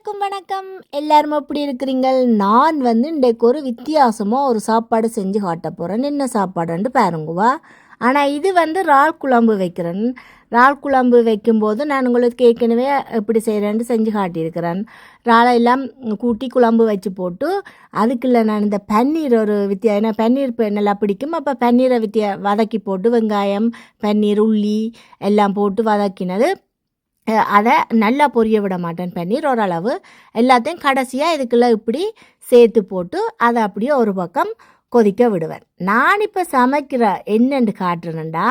எல்லாருக்கும் வணக்கம். எல்லாரும் எப்படி இருக்கிறீங்கள்? நான் வந்து இன்றைக்கு ஒரு வித்தியாசமாக ஒரு சாப்பாடு செஞ்சு காட்ட போகிறேன் என்ன சாப்பாடுன்ட்டு பாருங்குவா ஆனால் இது வந்து இறால் குழம்பு வைக்கிறேன். இறால் குழம்பு வைக்கும்போது நான் உங்களுக்கு ஏற்கனவே எப்படி செய்கிறேன்ட்டு செஞ்சு காட்டியிருக்கிறேன். ராலை எல்லாம் கூட்டி குழம்பு வச்சு போட்டு அதுக்குள்ள நான் இந்த பன்னீர் ஒரு வித்தியா ஏன்னா பன்னீர் இப்போ நல்லா பிடிக்கும். அப்போ பன்னீரை வித்தியா வதக்கி போட்டு வெங்காயம் பன்னீர் உள்ளி எல்லாம் போட்டு வதக்கினது. அதை நல்லா பொரிய விட மாட்டேன் பன்னீர். ஓரளவு எல்லாத்தையும் கடைசியாக இதுக்குள்ளே இப்படி சேர்த்து போட்டு அதை அப்படியே ஒரு பக்கம் கொதிக்க விடுவேன். நான் இப்போ சமைக்கிற என்னென்று காட்டுறேன்டா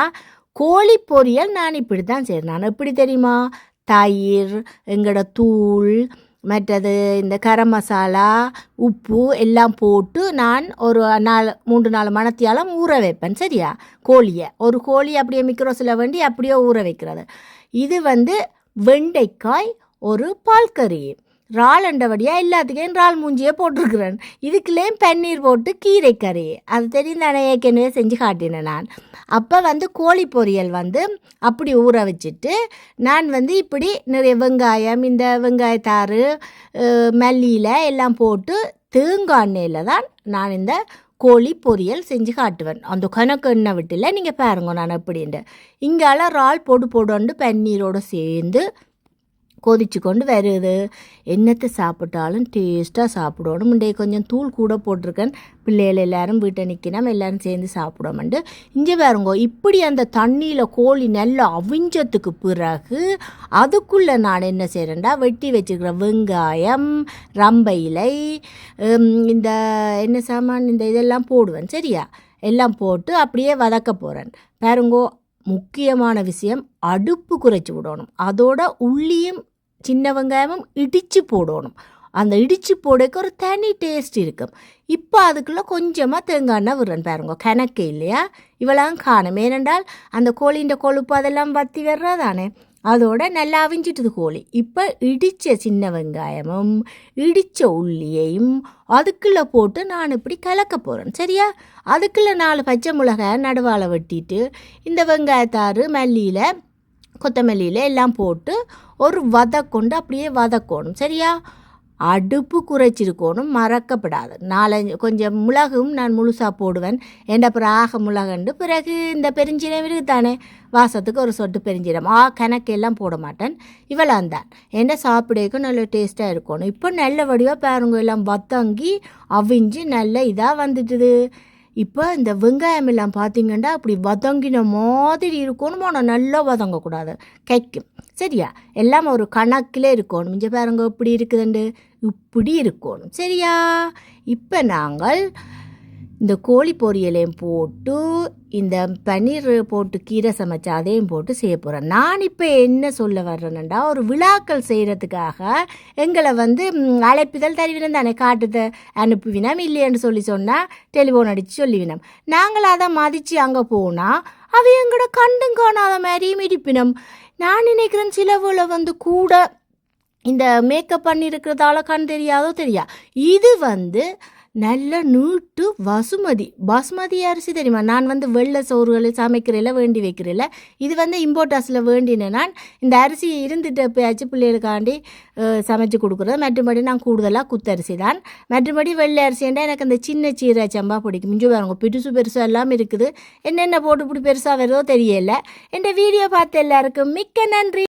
கோழி பொரியல் நான் இப்படி தான் செய்கிறேன் நான் எப்படி தெரியுமா? தயிர் எங்களோட தூள் மற்றது இந்த கரம் மசாலா உப்பு எல்லாம் போட்டு நான் ஒரு நாலு மூன்று நாலு மணத்தியாலம் ஊற வைப்பேன். சரியா? கோழியை. ஒரு கோழி அப்படியே மிக்ரோஸில் வேண்டி அப்படியே ஊற வைக்கிறது. இது வந்து வெண்டைக்காய் ஒரு பால் கறி இறால் அண்டபடியாக எல்லாத்துக்கும் இறால் மூஞ்சியே போட்டிருக்கிறேன்? இதுக்குள்ளேயும் பன்னீர் போட்டு கீரை கறி அது தெரியும் தானே ஏற்கனவே செஞ்சு காட்டினேன் நான். அப்போ வந்து கோழி பொரியல் வந்து அப்படி ஊற வச்சுட்டு நான் வந்து இப்படி நிறைய வெங்காயம் இந்த வெங்காயத்தாறு மல்லியில் எல்லாம் போட்டு தேங்காய் எண்ணெயில் தான் நான் இந்த கோழி பொரியல் செஞ்சு காட்டுவேன். அந்த கணக்கு எண்ணெய் விட்டுல நீங்கள் பாருங்க நான் எப்படின்ட்டு. இங்கால இறால் பொடு பொடுண்டு பன்னீரோடு சேர்ந்து கொதிச்சு கொண்டு வருது. என்னத்தை சாப்பிட்டாலும் டேஸ்ட்டாக சாப்பிடணும். இன்றைய கொஞ்சம் தூள் கூட போட்டிருக்கேன். பிள்ளைகள் எல்லாரும் வீட்டை நிற்கணும் எல்லாரும் சேர்ந்து சாப்பிடணும்ண்டு. இங்கே பாருங்க இப்படி அந்த தண்ணியில் கோழி நல்லா அவிஞ்சத்துக்கு பிறகு அதுக்குள்ளே நான் என்ன செய்கிறேன்டா வெட்டி வச்சுக்கிற வெங்காயம் ரம்பை இலை இந்த என்ன சாமான் இந்த இதெல்லாம் போடுவேன். சரியா? எல்லாம் போட்டு அப்படியே வதக்க போகிறேன் பாருங்கோ முக்கியமான விஷயம் அடுப்பு குறைச்சி விடணும் அதோட உள்ளியும் சின்ன வெங்காயமும் இடித்து போடணும். அந்த இடித்து போடக்கு ஒரு தனி டேஸ்ட் இருக்கும். இப்போ அதுக்குள்ளே கொஞ்சமாக தேங்காய் எண்ணெய் விடுறேன் பாருங்க. கணக்கு இல்லையா? இவ்வளோ காணும். ஏனென்றால் அந்த கோழின்ற கொழுப்பு அதெல்லாம் வத்தி வர்றதானே? அதோட நல்லா அவிஞ்சிட்டது கோழி. இப்போ இடித்த சின்ன வெங்காயமும் இடித்த உள்ளியையும் அதுக்குள்ளே போட்டு நான் இப்படி கலக்க போகிறேன் சரியா? அதுக்குள்ளே நாலு பச்சை மிளகாய் நடுவால் வெட்டிட்டு இந்த வெங்காயத்தாறு மல்லியில் கொத்தமல்லியில் எல்லாம் போட்டு ஒரு வதக்கொண்டு அப்படியே வதக்கணும். சரியா? அடுப்பு குறைச்சிருக்கணும் மறக்கப்படாது. நாலஞ்சு கொஞ்சம் மிளகும் நான் முழுசாக போடுவேன். ஏண்ட அப்புறம் ஆக மிளகண்டு. பிறகு இந்த பெருஞ்சீரம் இருக்குதானே? வாசத்துக்கு ஒரு சொட்டு பெருஞ்சீரம் ஆ கணக்கெல்லாம் போட மாட்டேன். இவளாம் தான். என்ன சாப்பிடக்கும் நல்ல டேஸ்ட்டாக இருக்கணும் இப்போ நல்ல வடிவாக பாருங்க எல்லாம் வத்தங்கி அவிஞ்சு நல்ல இதாக வந்துட்டுது. இப்போ இந்த வெங்காயம் எல்லாம் பார்த்தீங்கன்னா அப்படி வதங்கின மாதிரி இருக்கணும் ஆனால் நல்லா வதங்கக்கூடாது. கைக்கும் சரியா? எல்லாம் ஒரு கணக்கில் இருக்கணும். இங்கே பாருங்க இப்படி இருக்குதுண்டு. இப்படி இருக்கணும். சரியா? இப்போ நாங்கள் இந்த கோழி பொரியலையும் போட்டு இந்த பன்னீர் போட்டு கீரை சமைச்சா அதையும் போட்டு செய்ய போகிறேன் நான் இப்போ என்ன சொல்ல வர்றேன்டா ஒரு விழாக்கள் செய்கிறதுக்காக எங்களை வந்து அழைப்புதல் தருவினம் தானே காட்டுத அனுப்புவினம் இல்லைன்னு சொல்லி சொன்னால் டெலிஃபோன் அடித்து சொல்லிவினம். நாங்கள் அதை மதித்து அங்கே போனால் அவ எங்களோட கண்டும் காணாத மாதிரியும் இருப்பினம் நான் நினைக்கிறேன் சிலவில் வந்து கூட இந்த மேக்கப் பண்ணியிருக்கிறதால கண் தெரியாதோ தெரியா? இது வந்து நல்ல நீட்டு வசுமதி. பாஸ்மதி அரிசி தெரியுமா? நான் வந்து வெள்ளை சோறுகள் சமைக்கிறதில்ல வேண்டி வைக்கிறதில்ல இது வந்து இம்போர்ட்டாஸில் வேண்டினேன் நான் இந்த அரிசி இருந்துட்டு போயாச்சு பிள்ளைகளுக்காண்டி சமைச்சு கொடுக்குறது. மற்றபடி நான் கூடுதலாக குத்தரிசி தான். மற்றபடி வெள்ளை அரிசின்டா எனக்கு அந்த சின்ன சீரை சம்பா பிடிக்கும். மிஞ்சு பாருங்க பெருசு பெருசு எல்லாம் இருக்குது. என்னென்ன போட்டு இப்படி பெருசாக வருதோ தெரியல. இந்த வீடியோ பார்த்த எல்லாருக்கும் மிக்க நன்றி.